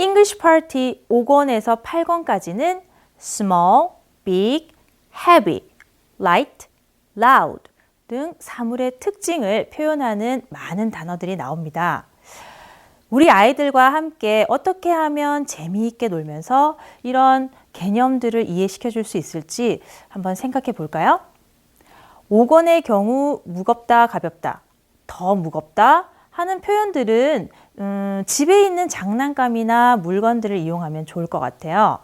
English Party 5권에서 8권까지는 small, big, heavy, light, loud 등 사물의 특징을 표현하는 많은 단어들이 나옵니다. 우리 아이들과 함께 어떻게 하면 재미있게 놀면서 이런 개념들을 이해시켜 줄 수 있을지 한번 생각해 볼까요? 5권의 경우 무겁다, 가볍다, 더 무겁다 하는 표현들은 음, 집에 있는 장난감이나 물건들을 이용하면 좋을 것 같아요.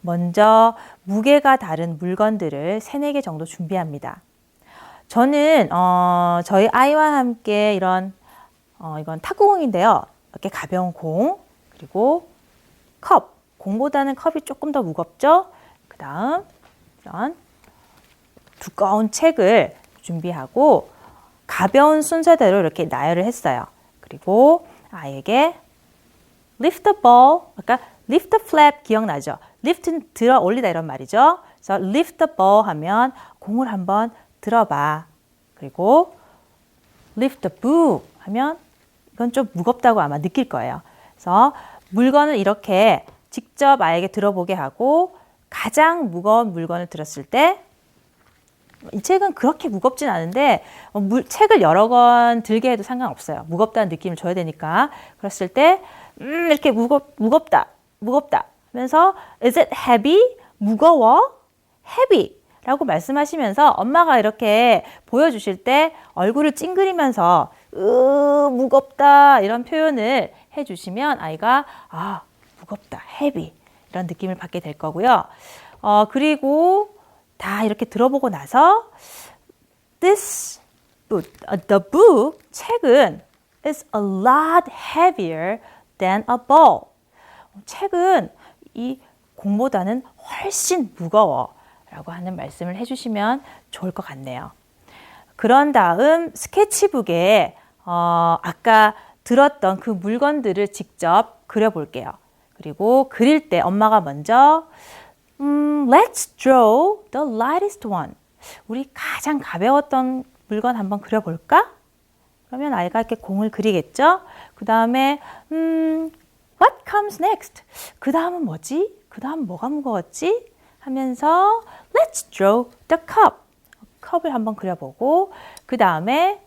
먼저 무게가 다른 물건들을 3, 4개 정도 준비합니다. 저는 어, 저희 아이와 함께 이런 어, 이건 탁구공인데요. 이렇게 가벼운 공 그리고 컵 공보다는 컵이 조금 더 무겁죠. 그 다음 이런 두꺼운 책을 준비하고 가벼운 순서대로 이렇게 나열을 했어요. 그리고 아이에게 lift the ball, 아까 lift the flap 기억나죠? lift는 들어 올리다 이런 말이죠. 그래서 lift the ball 하면 공을 한번 들어봐. 그리고 lift the book 하면 이건 좀 무겁다고 아마 느낄 거예요. 그래서 물건을 이렇게 직접 아이에게 들어보게 하고 가장 무거운 물건을 들었을 때 이 책은 그렇게 무겁진 않은데 어, 물, 책을 여러 권 들게 해도 상관없어요. 무겁다는 느낌을 줘야 되니까. 그랬을 때 음, 이렇게 무겁, 무겁다, 무겁다 하면서 is it heavy? 무거워? heavy 라고 말씀하시면서 엄마가 이렇게 보여주실 때 얼굴을 찡그리면서 으, 무겁다 이런 표현을 해주시면 아이가 아 무겁다 heavy 이런 느낌을 받게 될 거고요. 어, 그리고 다 이렇게 들어보고 나서 this book, the book 책은 is a lot heavier than a ball. 책은 이 공보다는 훨씬 무거워. 라고 하는 말씀을 해주시면 좋을 것 같네요. 그런 다음 스케치북에 어, 아까 들었던 그 물건들을 직접 그려볼게요. 그리고 그릴 때 엄마가 먼저 음, let's draw the lightest one. 우리 가장 가벼웠던 물건 한번 그려볼까? 그러면 아이가 이렇게 공을 그리겠죠? 그 다음에, 음, what comes next? 그 다음은 뭐지? 그 다음 뭐가 무거웠지? 하면서, let's draw the cup. 컵을 한번 그려보고, 그 다음에,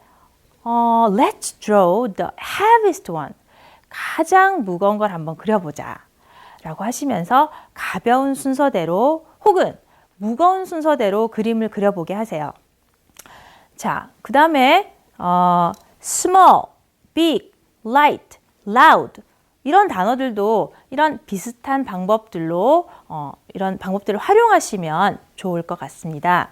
어, let's draw the heaviest one. 가장 무거운 걸 한번 그려보자. 라고 하시면서 가벼운 순서대로 혹은 무거운 순서대로 그림을 그려보게 하세요. 자, 그 다음에 어, small, big, light, loud 이런 단어들도 이런 비슷한 방법들로 어, 이런 방법들을 활용하시면 좋을 것 같습니다.